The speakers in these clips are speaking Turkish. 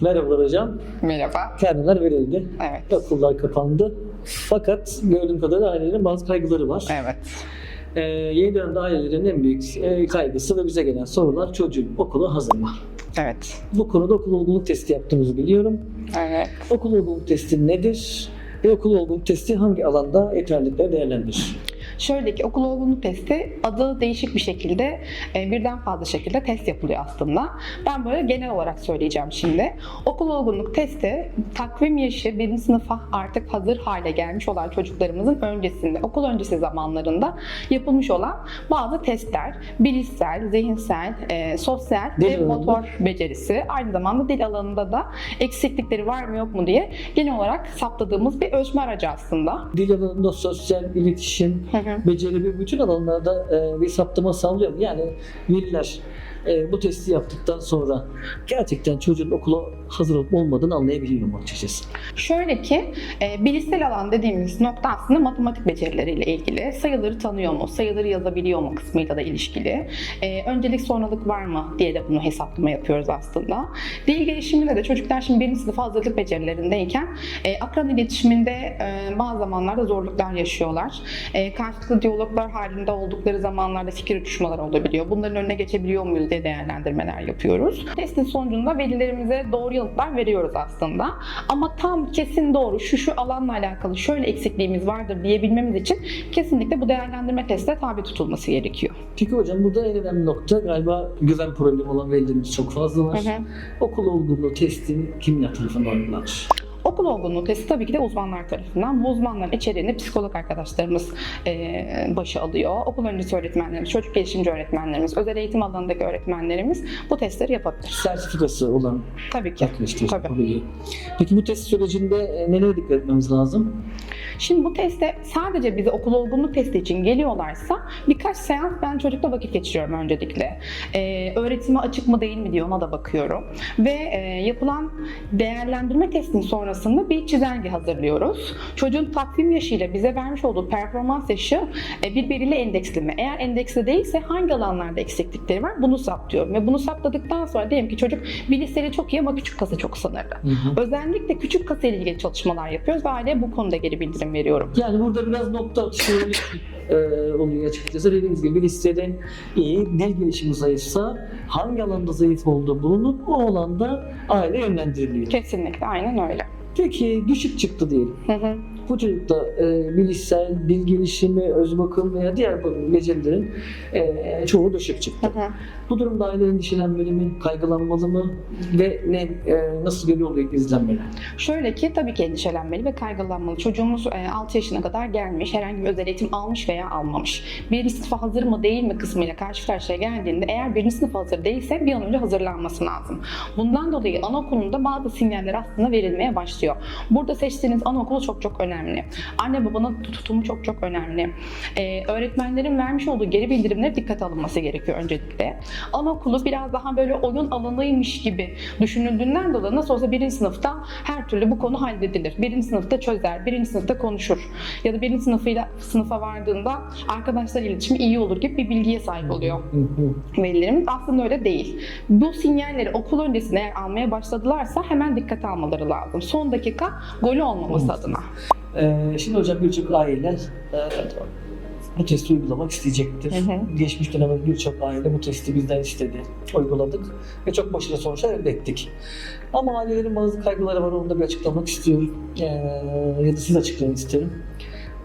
Merhabalar hocam. Merhaba. Karneler verildi. Evet. Okullar kapandı. Fakat gördüğüm kadarıyla ailelerin bazı kaygıları var. Evet. Ee, yeni dönemde ailelerin en büyük e, kaygısı ve bize gelen sorular çocuğun okula hazır mı? Evet. Bu konuda okul olgunluk testi yaptığımızı biliyorum. Evet. Okul olgunluk testi nedir? Ve okul olgunluk testi hangi alanda yeterlilikleri değerlendirir? Şöyle ki okul olgunluk testi adı değişik bir şekilde e, birden fazla şekilde test yapılıyor aslında. Ben böyle genel olarak söyleyeceğim şimdi. Okul olgunluk testi takvim yaşı birinci sınıfa artık hazır hale gelmiş olan çocuklarımızın öncesinde, okul öncesi zamanlarında yapılmış olan bazı testler. Bilişsel, zihinsel, e, sosyal Dil ve alanında? motor becerisi. Aynı zamanda dil alanında da eksiklikleri var mı yok mu diye genel olarak saptadığımız bir ölçme aracı aslında. Dil alanında sosyal iletişim, Hı hı. beceri ve bütün alanlarda e, bir saptama sağlıyor. Yani veliler e, bu testi yaptıktan sonra gerçekten çocuğun okula hazır olup olmadığını anlayabiliyor mu açıkçası? Şöyle ki, e, bilişsel alan dediğimiz nokta aslında matematik becerileriyle ilgili. Sayıları tanıyor mu, sayıları yazabiliyor mu kısmıyla da ilişkili. E, öncelik sonralık var mı diye de bunu hesaplama yapıyoruz aslında. Dil gelişiminde de çocuklar şimdi birinci sınıf hazırlık becerilerindeyken e, akran iletişiminde e, bazı zamanlarda zorluklar yaşıyorlar. E, karşılıklı diyaloglar halinde oldukları zamanlarda fikir uçuşmaları olabiliyor. Bunların önüne geçebiliyor muyuz diye değerlendirmeler yapıyoruz. Testin sonucunda velilerimize doğru yanıtlar veriyoruz aslında. Ama tam kesin doğru şu şu alanla alakalı şöyle eksikliğimiz vardır diyebilmemiz için kesinlikle bu değerlendirme testine tabi tutulması gerekiyor. Peki hocam burada en önemli nokta galiba güven problemi olan velilerimiz çok fazla var. Hı hı. Okul olgunluğu testin kimler tarafından uygulanır? Okul olgunluğu testi tabii ki de uzmanlar tarafından. Bu uzmanların içeriğini psikolog arkadaşlarımız e, başı alıyor. Okul öncesi öğretmenlerimiz, çocuk gelişimci öğretmenlerimiz, özel eğitim alanındaki öğretmenlerimiz bu testleri yapabilir. Sertifikası olan Tabii ki. Tabii. Peki bu test sürecinde e, nelere dikkat etmemiz lazım? Şimdi bu teste sadece bize okul olgunluk testi için geliyorlarsa birkaç seans ben çocukla vakit geçiriyorum öncelikle. Ee, öğretime açık mı değil mi diye ona da bakıyorum. Ve e, yapılan değerlendirme testinin sonrasında bir çizelge hazırlıyoruz. Çocuğun takvim yaşıyla bize vermiş olduğu performans yaşı e, birbiriyle endeksli mi? Eğer endeksli değilse hangi alanlarda eksiklikleri var bunu saptıyorum. Ve bunu saptadıktan sonra diyelim ki çocuk bilişseli çok iyi ama küçük kası çok sınırlı. Hı hı. Özellikle küçük kasa ile ilgili çalışmalar yapıyoruz ve aileye bu konuda geri bildirim veriyorum. Yani burada biraz nokta atışı e, oluyor açıkçası. Dediğiniz gibi listede iyi, dil gelişimi zayıfsa hangi alanda zayıf olduğu bulunup o alanda aile yönlendiriliyor. Kesinlikle aynen öyle. Peki düşük çıktı diyelim. Hı hı. Bu çocukta e, bilişsel, dil gelişimi, öz bakım veya diğer becerilerin e, çoğu düşük çıktı. Hı hı. Bu durumda aile endişelenmeli mi, kaygılanmalı mı ve ne e, nasıl bir yol izlenmeli? Şöyle ki tabii ki endişelenmeli ve kaygılanmalı. Çocuğumuz e, 6 yaşına kadar gelmiş, herhangi bir özel eğitim almış veya almamış. Birinci sınıfa hazır mı değil mi kısmıyla karşı karşıya geldiğinde eğer birinci sınıfa hazır değilse bir an önce hazırlanması lazım. Bundan dolayı anaokulunda bazı sinyaller aslında verilmeye başlıyor. Burada seçtiğiniz anaokulu çok çok önemli. Anne babanın tutumu çok çok önemli. E, öğretmenlerin vermiş olduğu geri bildirimlere dikkate alınması gerekiyor öncelikle. Anaokulu biraz daha böyle oyun alanıymış gibi düşünüldüğünden dolayı nasıl olsa birinci sınıfta her türlü bu konu halledilir. Birinci sınıfta çözer, birinci sınıfta konuşur. Ya da birinci sınıfıyla sınıfa vardığında arkadaşlar iletişimi iyi olur gibi bir bilgiye sahip oluyor velilerimiz. Aslında öyle değil. Bu sinyalleri okul öncesinde eğer almaya başladılarsa hemen dikkate almaları lazım. Son dakika golü olmaması adına. Ee, şimdi hocam birçok aileler e, bu testi uygulamak isteyecektir. Hı hı. Geçmiş dönemde birçok aile bu testi bizden istedi. Uyguladık ve çok başarılı sonuçlar elde ettik. Ama ailelerin bazı kaygıları var, onu da bir açıklamak istiyorum. Ee, ya da siz açıklayın isterim.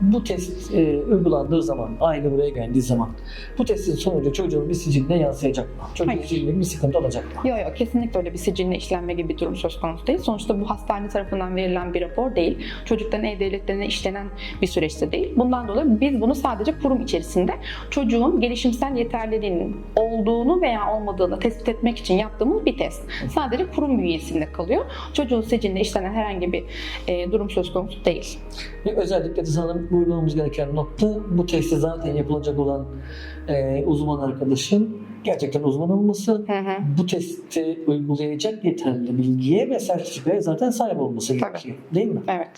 Bu test e, uygulandığı zaman, aile buraya geldiği zaman bu testin sonucu çocuğun bir siciline yansıyacak mı? Çocuğun Hayır. siciline bir sıkıntı olacak mı? Yok yok kesinlikle öyle bir siciline işlenme gibi bir durum söz konusu değil. Sonuçta bu hastane tarafından verilen bir rapor değil. Çocukların e-devletlerine işlenen bir süreçte değil. Bundan dolayı biz bunu sadece kurum içerisinde çocuğun gelişimsel yeterliliğinin olduğunu veya olmadığını tespit etmek için yaptığımız bir test. Sadece kurum bünyesinde kalıyor. Çocuğun siciline işlenen herhangi bir e, durum söz konusu değil. Ve özellikle de sanırım uygulamamız gereken nokta bu testi zaten yapılacak olan e, uzman arkadaşın gerçekten uzman olması, Hı hı. bu testi uygulayacak yeterli bilgiye ve sertifikaya zaten sahip olması gerekiyor. Değil mi? Evet.